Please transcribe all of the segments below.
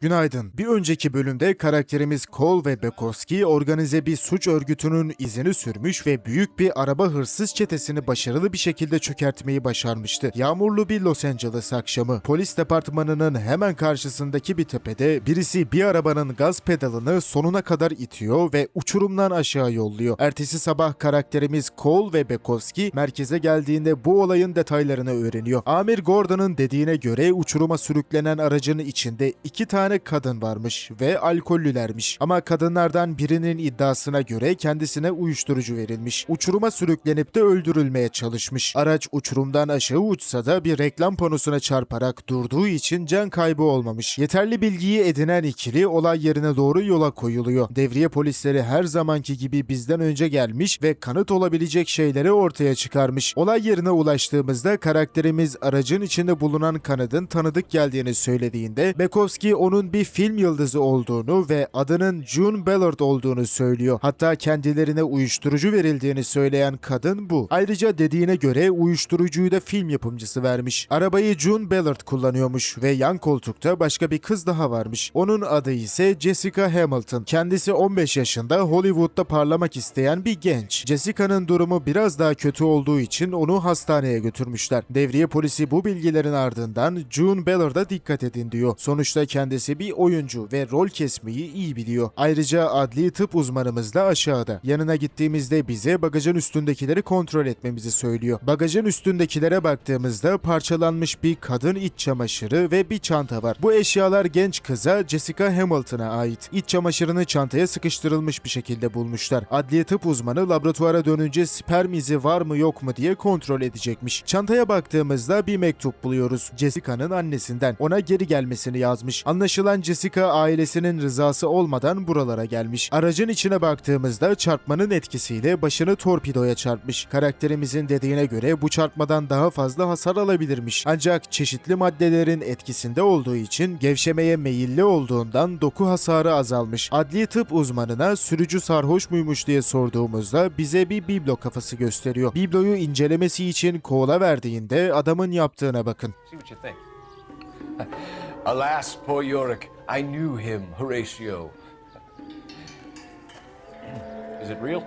Günaydın. Bir önceki bölümde karakterimiz Cole ve Bekowski organize bir suç örgütünün izini sürmüş ve büyük bir araba hırsız çetesini başarılı bir şekilde çökertmeyi başarmıştı. Yağmurlu bir Los Angeles akşamı. Polis departmanının hemen karşısındaki bir tepede birisi bir arabanın gaz pedalını sonuna kadar itiyor ve uçurumdan aşağı yolluyor. Ertesi sabah karakterimiz Cole ve Bekowski merkeze geldiğinde bu olayın detaylarını öğreniyor. Amir Gordon'ın dediğine göre uçuruma sürüklenen aracın içinde iki tane kadın varmış ve alkollülermiş. Ama kadınlardan birinin iddiasına göre kendisine uyuşturucu verilmiş. Uçuruma sürüklenip de öldürülmeye çalışmış. Araç uçurumdan aşağı uçsa da bir reklam panosuna çarparak durduğu için can kaybı olmamış. Yeterli bilgiyi edinen ikili olay yerine doğru yola koyuluyor. Devriye polisleri her zamanki gibi bizden önce gelmiş ve kanıt olabilecek şeyleri ortaya çıkarmış. Olay yerine ulaştığımızda karakterimiz aracın içinde bulunan kanadın tanıdık geldiğini söylediğinde Bekowski onun bir film yıldızı olduğunu ve adının June Ballard olduğunu söylüyor. Hatta kendilerine uyuşturucu verildiğini söyleyen kadın bu. Ayrıca dediğine göre uyuşturucuyu da film yapımcısı vermiş. Arabayı June Ballard kullanıyormuş ve yan koltukta başka bir kız daha varmış. Onun adı ise Jessica Hamilton. Kendisi 15 yaşında Hollywood'da parlamak isteyen bir genç. Jessica'nın durumu biraz daha kötü olduğu için onu hastaneye götürmüşler. Devriye polisi bu bilgilerin ardından June Ballard'a dikkat edin diyor. Sonuçta kendisi bir oyuncu ve rol kesmeyi iyi biliyor. Ayrıca adli tıp uzmanımız da aşağıda. Yanına gittiğimizde bize bagajın üstündekileri kontrol etmemizi söylüyor. Bagajın üstündekilere baktığımızda parçalanmış bir kadın iç çamaşırı ve bir çanta var. Bu eşyalar genç kıza Jessica Hamilton'a ait. İç çamaşırını çantaya sıkıştırılmış bir şekilde bulmuşlar. Adli tıp uzmanı laboratuvara dönünce sperm izi var mı yok mu diye kontrol edecekmiş. Çantaya baktığımızda bir mektup buluyoruz. Jessica'nın annesinden. Ona geri gelmesini yazmış. Anlaşılan Jessica ailesinin rızası olmadan buralara gelmiş. Aracın içine baktığımızda çarpmanın etkisiyle başını torpidoya çarpmış. Karakterimizin dediğine göre bu çarpmadan daha fazla hasar alabilirmiş. Ancak çeşitli maddelerin etkisinde olduğu için gevşemeye meyilli olduğundan doku hasarı azalmış. Adli tıp uzmanına sürücü sarhoş muymuş diye sorduğumuzda bize bir biblo kafası gösteriyor. Bibloyu incelemesi için kola verdiğinde adamın yaptığına bakın. Alas, poor Yorick, I knew him, Horatio. Is it real?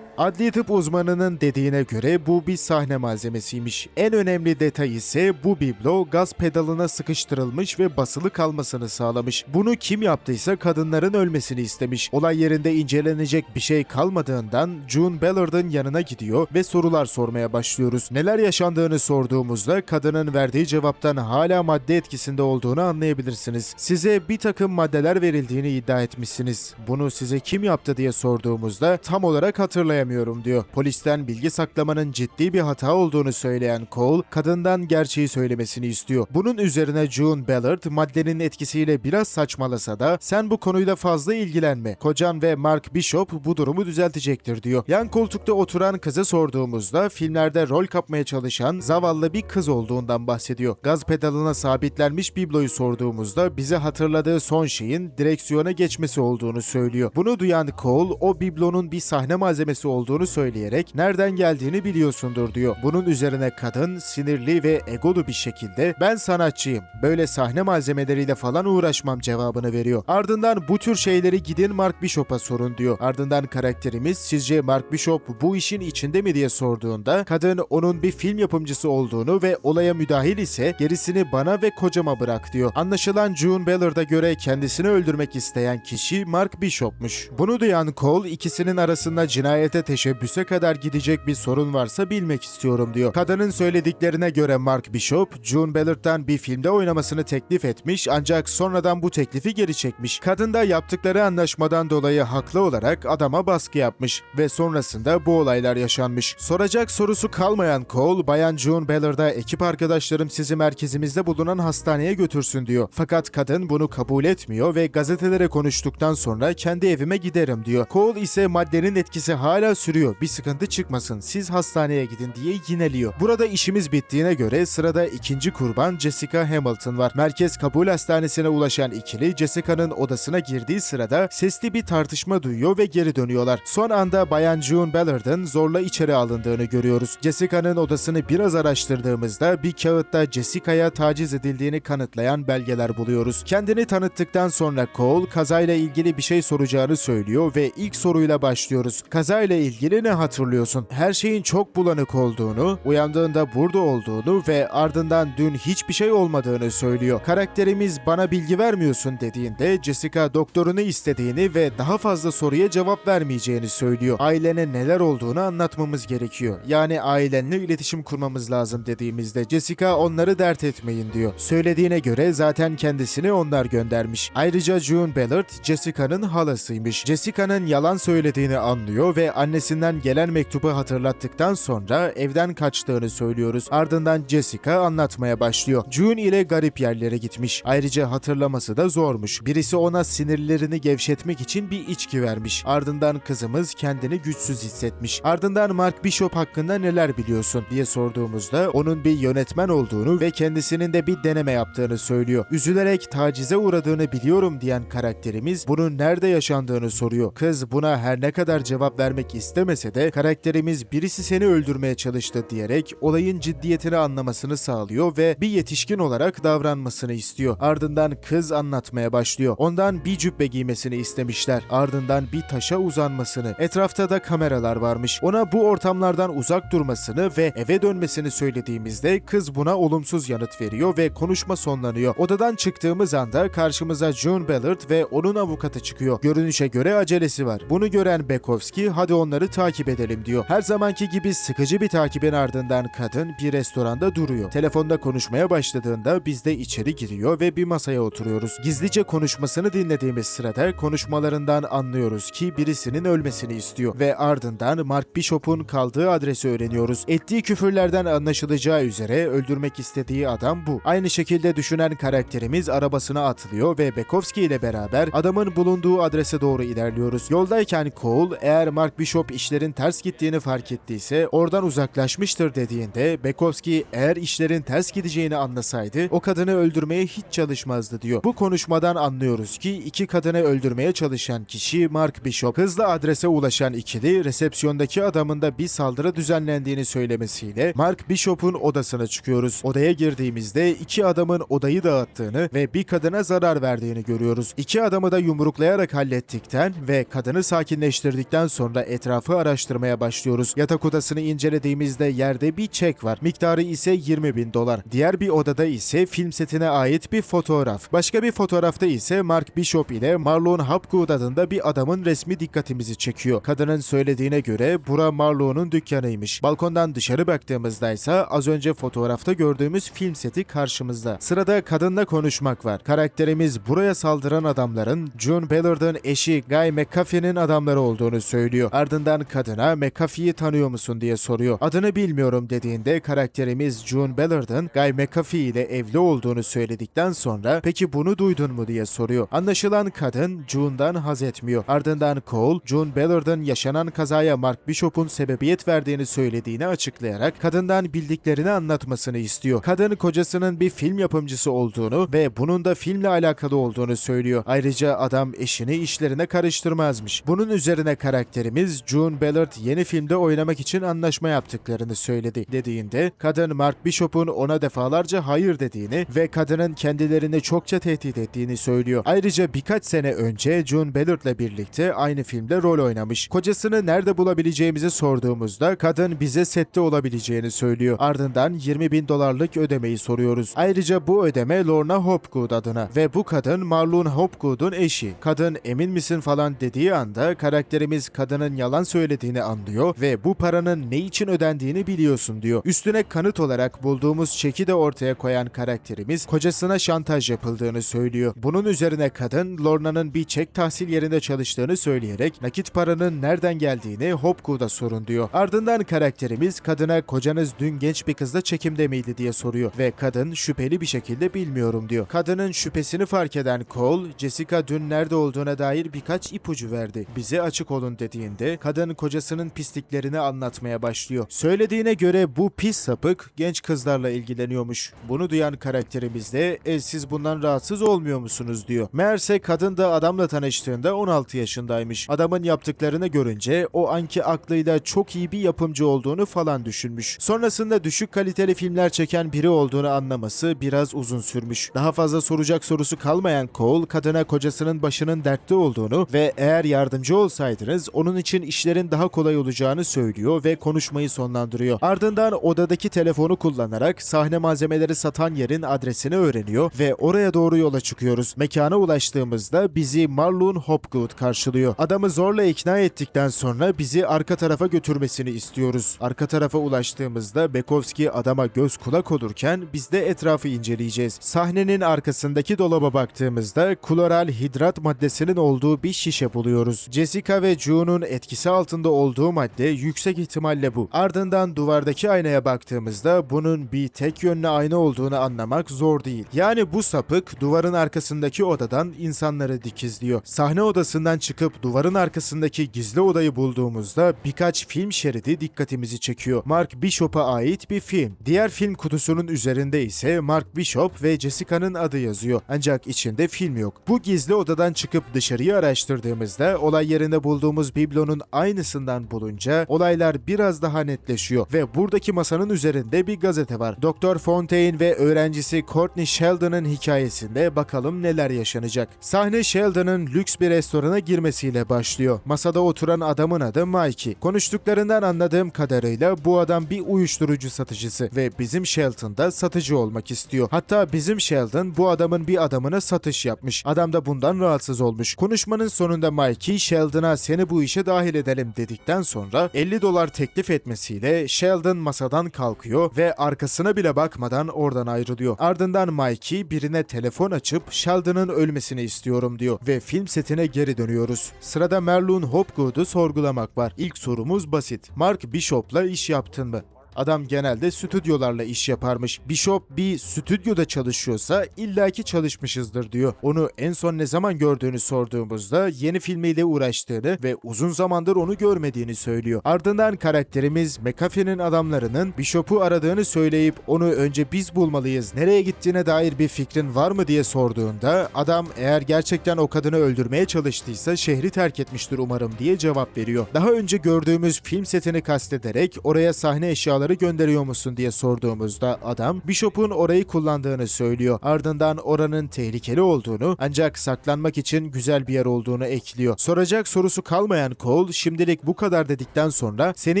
Adli tıp uzmanının dediğine göre bu bir sahne malzemesiymiş. En önemli detay ise bu biblo gaz pedalına sıkıştırılmış ve basılı kalmasını sağlamış. Bunu kim yaptıysa kadınların ölmesini istemiş. Olay yerinde incelenecek bir şey kalmadığından June Ballard'ın yanına gidiyor ve sorular sormaya başlıyoruz. Neler yaşandığını sorduğumuzda kadının verdiği cevaptan hala madde etkisinde olduğunu anlayabilirsiniz. Size bir takım maddeler verildiğini iddia etmişsiniz. Bunu size kim yaptı diye sorduğumuzda tam olarak hatırlayamıyorum diyor. Polisten bilgi saklamanın ciddi bir hata olduğunu söyleyen Cole, kadından gerçeği söylemesini istiyor. Bunun üzerine June Ballard maddenin etkisiyle biraz saçmalasa da sen bu konuyla fazla ilgilenme. Kocan ve Mark Bishop bu durumu düzeltecektir diyor. Yan koltukta oturan kıza sorduğumuzda filmlerde rol kapmaya çalışan zavallı bir kız olduğundan bahsediyor. Gaz pedalına sabitlenmiş bibloyu sorduğumuzda bize hatırladığı son şeyin direksiyona geçmesi olduğunu söylüyor. Bunu duyan Cole o biblonun bir sahne malzemesi olduğunu söyleyerek nereden geldiğini biliyorsundur diyor. Bunun üzerine kadın sinirli ve egolu bir şekilde ben sanatçıyım. Böyle sahne malzemeleriyle falan uğraşmam cevabını veriyor. Ardından bu tür şeyleri gidin Mark Bishop'a sorun diyor. Ardından karakterimiz sizce Mark Bishop bu işin içinde mi diye sorduğunda kadın onun bir film yapımcısı olduğunu ve olaya müdahil ise gerisini bana ve kocama bırak diyor. Anlaşılan June Ballard'a göre kendisini öldürmek isteyen kişi Mark Bishop'muş. Bunu duyan Cole ikisinin arasında cinayete teşebbüse kadar gidecek bir sorun varsa bilmek istiyorum diyor. Kadının söylediklerine göre Mark Bishop, June Ballard'dan bir filmde oynamasını teklif etmiş ancak sonradan bu teklifi geri çekmiş. Kadın da yaptıkları anlaşmadan dolayı haklı olarak adama baskı yapmış ve sonrasında bu olaylar yaşanmış. Soracak sorusu kalmayan Cole, Bayan June Ballard'a ekip arkadaşlarım sizi merkezimizde bulunan hastaneye götürsün diyor. Fakat kadın bunu kabul etmiyor ve gazetelere konuştuktan sonra kendi evime giderim diyor. Cole ise maddenin etkisi hala sürüyor. Bir sıkıntı çıkmasın. Siz hastaneye gidin diye yineliyor. Burada işimiz bittiğine göre sırada ikinci kurban Jessica Hamilton var. Merkez Kabul Hastanesi'ne ulaşan ikili Jessica'nın odasına girdiği sırada sesli bir tartışma duyuyor ve geri dönüyorlar. Son anda Bayan June Ballard'ın zorla içeri alındığını görüyoruz. Jessica'nın odasını biraz araştırdığımızda bir kağıtta Jessica'ya taciz edildiğini kanıtlayan belgeler buluyoruz. Kendini tanıttıktan sonra Cole kazayla ilgili bir şey soracağını söylüyor ve ilk soruyla başlıyoruz. Kazayla ilgili ne hatırlıyorsun? Her şeyin çok bulanık olduğunu, uyandığında burada olduğunu ve ardından dün hiçbir şey olmadığını söylüyor. Karakterimiz bana bilgi vermiyorsun dediğinde Jessica doktorunu istediğini ve daha fazla soruya cevap vermeyeceğini söylüyor. Ailene neler olduğunu anlatmamız gerekiyor. Yani ailenle iletişim kurmamız lazım dediğimizde Jessica onları dert etmeyin diyor. Söylediğine göre zaten kendisini onlar göndermiş. Ayrıca June Ballard Jessica'nın halasıymış. Jessica'nın yalan söylediğini anlıyor ve annesinden gelen mektubu hatırlattıktan sonra evden kaçtığını söylüyoruz. Ardından Jessica anlatmaya başlıyor. June ile garip yerlere gitmiş. Ayrıca hatırlaması da zormuş. Birisi ona sinirlerini gevşetmek için bir içki vermiş. Ardından kızımız kendini güçsüz hissetmiş. Ardından Mark Bishop hakkında neler biliyorsun diye sorduğumuzda onun bir yönetmen olduğunu ve kendisinin de bir deneme yaptığını söylüyor. Üzülerek tacize uğradığını biliyorum diyen karakterimiz bunun nerede yaşandığını soruyor. Kız buna her ne kadar cevap vermek istemese de karakterimiz birisi seni öldürmeye çalıştı diyerek olayın ciddiyetini anlamasını sağlıyor ve bir yetişkin olarak davranmasını istiyor. Ardından kız anlatmaya başlıyor. Ondan bir cübbe giymesini istemişler. Ardından bir taşa uzanmasını. Etrafta da kameralar varmış. Ona bu ortamlardan uzak durmasını ve eve dönmesini söylediğimizde kız buna olumsuz yanıt veriyor ve konuşma sonlanıyor. Odadan çıktığımız anda karşımıza June Ballard ve onun avukatı çıkıyor. Görünüşe göre acelesi var. Bunu gören Bekowski hadi onları takip edelim diyor. Her zamanki gibi sıkıcı bir takibin ardından kadın bir restoranda duruyor. Telefonda konuşmaya başladığında biz de içeri giriyor ve bir masaya oturuyoruz. Gizlice konuşmasını dinlediğimiz sırada konuşmalarından anlıyoruz ki birisinin ölmesini istiyor ve ardından Mark Bishop'un kaldığı adresi öğreniyoruz. Ettiği küfürlerden anlaşılacağı üzere öldürmek istediği adam bu. Aynı şekilde düşünen karakterimiz arabasına atılıyor ve Bekowski ile beraber adamın bulunduğu adrese doğru ilerliyoruz. Yoldayken Cole eğer Mark Bishop işlerin ters gittiğini fark ettiyse oradan uzaklaşmıştır dediğinde Bekowski eğer işlerin ters gideceğini anlasaydı o kadını öldürmeye hiç çalışmazdı diyor. Bu konuşmadan anlıyoruz ki iki kadını öldürmeye çalışan kişi Mark Bishop. Hızla adrese ulaşan ikili resepsiyondaki adamın da bir saldırı düzenlendiğini söylemesiyle Mark Bishop'un odasına çıkıyoruz. Odaya girdiğimizde iki adamın odayı dağıttığını ve bir kadına zarar verdiğini görüyoruz. İki adamı da yumruklayarak hallettikten ve kadını sakinleştirdikten sonra etrafı araştırmaya başlıyoruz. Yatak odasını incelediğimizde yerde bir çek var. Miktarı ise 20 bin dolar. Diğer bir odada ise film setine ait bir fotoğraf. Başka bir fotoğrafta ise Mark Bishop ile Marlon Hapgood adında bir adamın resmi dikkatimizi çekiyor. Kadının söylediğine göre bura Marlon'un dükkanıymış. Balkondan dışarı baktığımızda ise az önce fotoğrafta gördüğümüz film seti karşımızda. Sırada kadınla konuşmak var. Karakterimiz buraya saldıran adamların June Ballard'ın eşi Guy McAfee'nin adamları olduğunu söylüyor. Ardından kadına McAfee'yi tanıyor musun diye soruyor. Adını bilmiyorum dediğinde karakterimiz June Ballard'ın Guy McAfee ile evli olduğunu söyledikten sonra peki bunu duydun mu diye soruyor. Anlaşılan kadın June'dan haz etmiyor. Ardından Cole, June Ballard'ın yaşanan kazaya Mark Bishop'un sebebiyet verdiğini söylediğini açıklayarak kadından bildiklerini anlatmasını istiyor. Kadın kocasının bir film yapımcısı olduğunu ve bunun da filmle alakalı olduğunu söylüyor. Ayrıca adam eşini işlerine karıştırmazmış. Bunun üzerine karakterimiz June Ballard yeni filmde oynamak için anlaşma yaptıklarını söyledi dediğinde kadın Mark Bishop'un ona defalarca hayır dediğini ve kadının kendilerini çokça tehdit ettiğini söylüyor. Ayrıca birkaç sene önce June Ballard'la birlikte aynı filmde rol oynamış. Kocasını nerede bulabileceğimizi sorduğumuzda kadın bize sette olabileceğini söylüyor. Ardından 20 bin dolarlık ödemeyi soruyoruz. Ayrıca bu ödeme Lorna Hopgood adına ve bu kadın Marlon Hopgood'un eşi. Kadın emin misin falan dediği anda karakterimiz kadının yalan söylediğini anlıyor ve bu paranın ne için ödendiğini biliyorsun diyor. Üstüne kanıt olarak bulduğumuz çeki de ortaya koyan karakterimiz kocasına şantaj yapıldığını söylüyor. Bunun üzerine kadın Lorna'nın bir çek tahsil yerinde çalıştığını söyleyerek nakit paranın nereden geldiğini Hopgood'a sorun diyor. Ardından karakterimiz kadına kocanız dün genç bir kızla çekimde miydi diye soruyor ve kadın şüpheli bir şekilde bilmiyorum diyor. Kadının şüphesini fark eden Cole, Jessica dün nerede olduğuna dair birkaç ipucu verdi. Bize açık olun dediğinde kadın kocasının pisliklerini anlatmaya başlıyor. Söylediğine göre bu pis sapık genç kızlarla ilgileniyormuş. Bunu duyan karakterimiz de e, siz bundan rahatsız olmuyor musunuz diyor. Meğerse kadın da adamla tanıştığında 16 yaşındaymış. Adamın yaptıklarını görünce o anki aklıyla çok iyi bir yapımcı olduğunu falan düşünmüş. Sonrasında düşük kaliteli filmler çeken biri olduğunu anlaması biraz uzun sürmüş. Daha fazla soracak sorusu kalmayan Cole kadına kocasının başının dertte olduğunu ve eğer yardımcı olsaydınız onun için işlerin daha kolay olacağını söylüyor ve konuşmayı sonlandırıyor. Ardından odadaki telefonu kullanarak sahne malzemeleri satan yerin adresini öğreniyor ve oraya doğru yola çıkıyoruz. Mekana ulaştığımızda bizi Marlon Hopgood karşılıyor. Adamı zorla ikna ettikten sonra bizi arka tarafa götürmesini istiyoruz. Arka tarafa ulaştığımızda Bekovski adama göz kulak olurken biz de etrafı inceleyeceğiz. Sahnenin arkasındaki dolaba baktığımızda kloral hidrat maddesinin olduğu bir şişe buluyoruz. Jessica ve June'un etkisi altında olduğu madde yüksek ihtimalle bu. Ardından duvardaki aynaya baktığımızda bunun bir tek yönlü ayna olduğunu anlamak zor değil. Yani bu sapık duvarın arkasındaki odadan insanları dikizliyor. Sahne odasından çıkıp duvarın arkasındaki gizli odayı bulduğumuzda birkaç film şeridi dikkatimizi çekiyor. Mark Bishop'a ait bir film. Diğer film kutusunun üzerinde ise Mark Bishop ve Jessica'nın adı yazıyor. Ancak içinde film yok. Bu gizli odadan çıkıp dışarıyı araştırdığımızda olay yerinde bulduğumuz biblonun aynısından bulunca olaylar biraz daha netleşiyor ve buradaki masanın üzerinde bir gazete var. Dr. Fontaine ve öğrencisi Courtney Sheldon'ın hikayesinde bakalım neler yaşanacak. Sahne Sheldon'ın lüks bir restorana girmesiyle başlıyor. Masada oturan adamın adı Mikey. Konuştuklarından anladığım kadarıyla bu adam bir uyuşturucu satıcısı ve bizim Sheldon da satıcı olmak istiyor. Hatta bizim Sheldon bu adamın bir adamına satış yapmış. Adam da bundan rahatsız olmuş. Konuşmanın sonunda Mikey Sheldon'a seni bu işe dahil edelim dedikten sonra 50 dolar teklif etmesiyle Sheldon masadan kalkıyor ve arkasına bile bakmadan oradan ayrılıyor. Ardından Mikey birine telefon açıp Sheldon'ın ölmesini istiyorum diyor ve film setine geri dönüyoruz. Sırada Merlun Hopgood'u sorgulamak var. İlk sorumuz basit. Mark Bishop'la iş yaptın mı? Adam genelde stüdyolarla iş yaparmış. Bishop bir stüdyoda çalışıyorsa illaki çalışmışızdır diyor. Onu en son ne zaman gördüğünü sorduğumuzda yeni filmiyle uğraştığını ve uzun zamandır onu görmediğini söylüyor. Ardından karakterimiz McAfee'nin adamlarının Bishop'u aradığını söyleyip onu önce biz bulmalıyız, nereye gittiğine dair bir fikrin var mı diye sorduğunda adam eğer gerçekten o kadını öldürmeye çalıştıysa şehri terk etmiştir umarım diye cevap veriyor. Daha önce gördüğümüz film setini kastederek oraya sahne eşyaları gönderiyor musun diye sorduğumuzda adam Bishop'un orayı kullandığını söylüyor. Ardından oranın tehlikeli olduğunu ancak saklanmak için güzel bir yer olduğunu ekliyor. Soracak sorusu kalmayan Cole şimdilik bu kadar dedikten sonra seni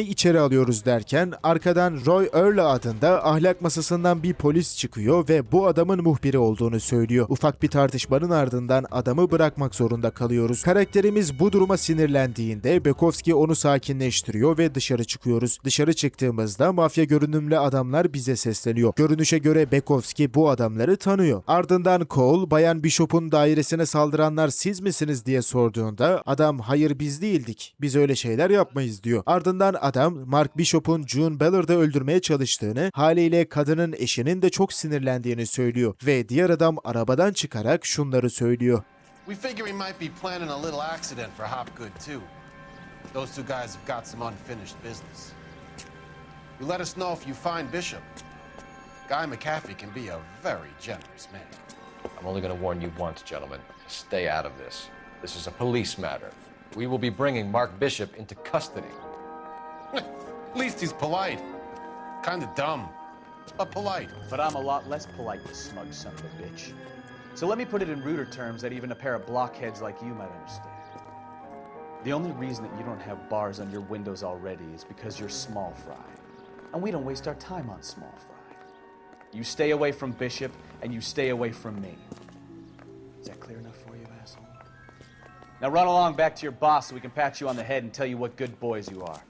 içeri alıyoruz derken arkadan Roy Earle adında ahlak masasından bir polis çıkıyor ve bu adamın muhbiri olduğunu söylüyor. Ufak bir tartışmanın ardından adamı bırakmak zorunda kalıyoruz. Karakterimiz bu duruma sinirlendiğinde Bekovski onu sakinleştiriyor ve dışarı çıkıyoruz. Dışarı çıktığımızda mafya görünümlü adamlar bize sesleniyor. Görünüşe göre Bekovski bu adamları tanıyor. Ardından Cole, Bayan Bishop'un dairesine saldıranlar siz misiniz diye sorduğunda adam hayır biz değildik. Biz öyle şeyler yapmayız diyor. Ardından adam Mark Bishop'un June Ballard'ı öldürmeye çalıştığını, haliyle kadının eşinin de çok sinirlendiğini söylüyor ve diğer adam arabadan çıkarak şunları söylüyor. We figure he might be planning a little accident for Hopgood, too. Those two guys have got some unfinished business. You let us know if you find Bishop. Guy McAfee can be a very generous man. I'm only going to warn you once, gentlemen. Stay out of this. This is a police matter. We will be bringing Mark Bishop into custody. At least he's polite. Kinda dumb, but polite. But I'm a lot less polite, you smug son of a bitch. So let me put it in ruder terms that even a pair of blockheads like you might understand. The only reason that you don't have bars on your windows already is because you're small fry. And we don't waste our time on small fry. You stay away from Bishop, and you stay away from me. Is that clear enough for you, asshole? Now run along back to your boss so we can pat you on the head and tell you what good boys you are.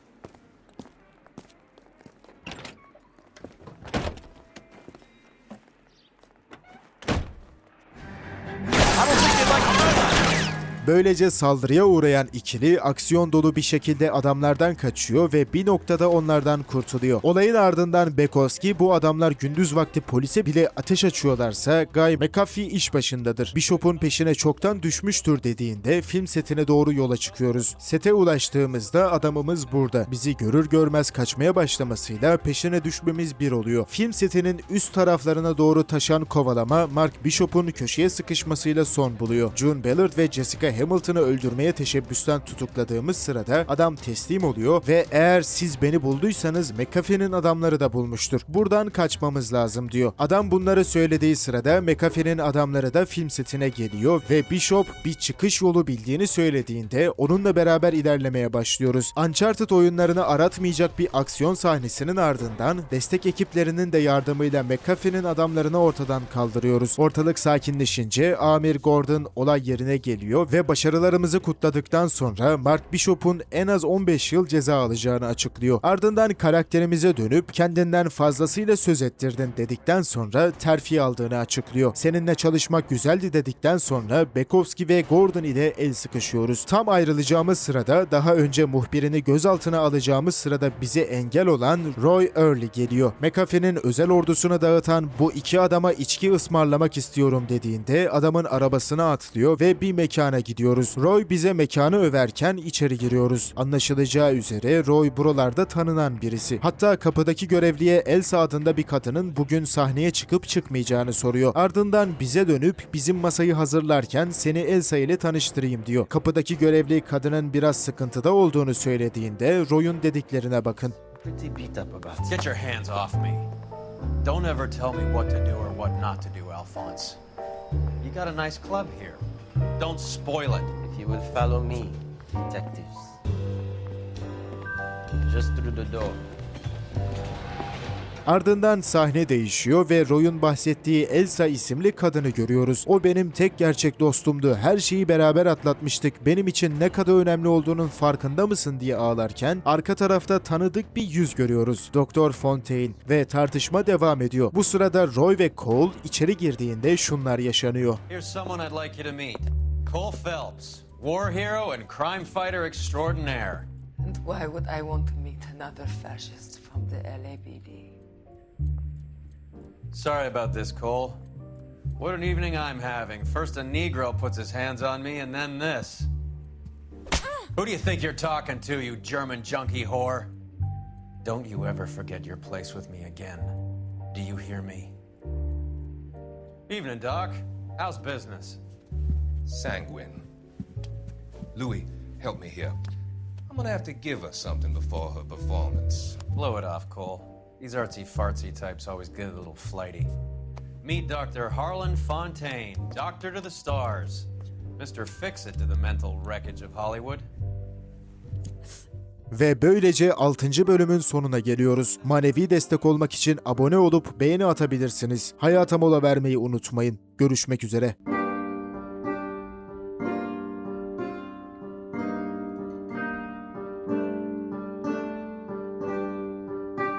Böylece saldırıya uğrayan ikili aksiyon dolu bir şekilde adamlardan kaçıyor ve bir noktada onlardan kurtuluyor. Olayın ardından Bekoski bu adamlar gündüz vakti polise bile ateş açıyorlarsa Guy McAfee iş başındadır. Bishop'un peşine çoktan düşmüştür dediğinde film setine doğru yola çıkıyoruz. Sete ulaştığımızda adamımız burada. Bizi görür görmez kaçmaya başlamasıyla peşine düşmemiz bir oluyor. Film setinin üst taraflarına doğru taşan kovalama Mark Bishop'un köşeye sıkışmasıyla son buluyor. June Ballard ve Jessica Hamilton'ı öldürmeye teşebbüsten tutukladığımız sırada adam teslim oluyor ve eğer siz beni bulduysanız McAfee'nin adamları da bulmuştur. Buradan kaçmamız lazım diyor. Adam bunları söylediği sırada McAfee'nin adamları da film setine geliyor ve Bishop bir çıkış yolu bildiğini söylediğinde onunla beraber ilerlemeye başlıyoruz. Uncharted oyunlarını aratmayacak bir aksiyon sahnesinin ardından destek ekiplerinin de yardımıyla McAfee'nin adamlarını ortadan kaldırıyoruz. Ortalık sakinleşince Amir Gordon olay yerine geliyor ve başarılarımızı kutladıktan sonra Mark Bishop'un en az 15 yıl ceza alacağını açıklıyor. Ardından karakterimize dönüp kendinden fazlasıyla söz ettirdin dedikten sonra terfi aldığını açıklıyor. Seninle çalışmak güzeldi dedikten sonra Bekowski ve Gordon ile el sıkışıyoruz. Tam ayrılacağımız sırada daha önce muhbirini gözaltına alacağımız sırada bize engel olan Roy Early geliyor. McAfee'nin özel ordusunu dağıtan bu iki adama içki ısmarlamak istiyorum dediğinde adamın arabasına atlıyor ve bir mekana gidiyoruz. Roy bize mekanı överken içeri giriyoruz. Anlaşılacağı üzere Roy buralarda tanınan birisi. Hatta kapıdaki görevliye Elsa adında bir kadının bugün sahneye çıkıp çıkmayacağını soruyor. Ardından bize dönüp bizim masayı hazırlarken seni Elsa ile tanıştırayım diyor. Kapıdaki görevli kadının biraz sıkıntıda olduğunu söylediğinde Roy'un dediklerine bakın. Get your hands off me. Don't ever tell me what to do or what not to do, Alphonse. You got a nice club here. Don't spoil it. If you will follow me, detectives. Just through the door. Ardından sahne değişiyor ve Roy'un bahsettiği Elsa isimli kadını görüyoruz. O benim tek gerçek dostumdu. Her şeyi beraber atlatmıştık. Benim için ne kadar önemli olduğunun farkında mısın diye ağlarken arka tarafta tanıdık bir yüz görüyoruz. Doktor Fontaine ve tartışma devam ediyor. Bu sırada Roy ve Cole içeri girdiğinde şunlar yaşanıyor. Here's someone I'd like you to meet Cole Phelps, war hero and crime fighter extraordinaire. And why would I want to meet another fascist from the LAPD? Sorry about this, Cole. What an evening I'm having. First a Negro puts his hands on me, and then this. Who do you think you're talking to, you German junkie whore? Don't you ever forget your place with me again. Do you hear me? Evening, Doc. How's business? Sanguine. Louis, help me here. I'm gonna have to give her something before her performance. Blow it off, Cole. These artsy fartsy types always get a little flighty. Meet Dr. Harlan Fontaine, doctor to the stars. Mr. Fix It to the mental wreckage of Hollywood. Ve böylece 6. bölümün sonuna geliyoruz. Manevi destek olmak için abone olup beğeni atabilirsiniz. Hayata mola vermeyi unutmayın. Görüşmek üzere.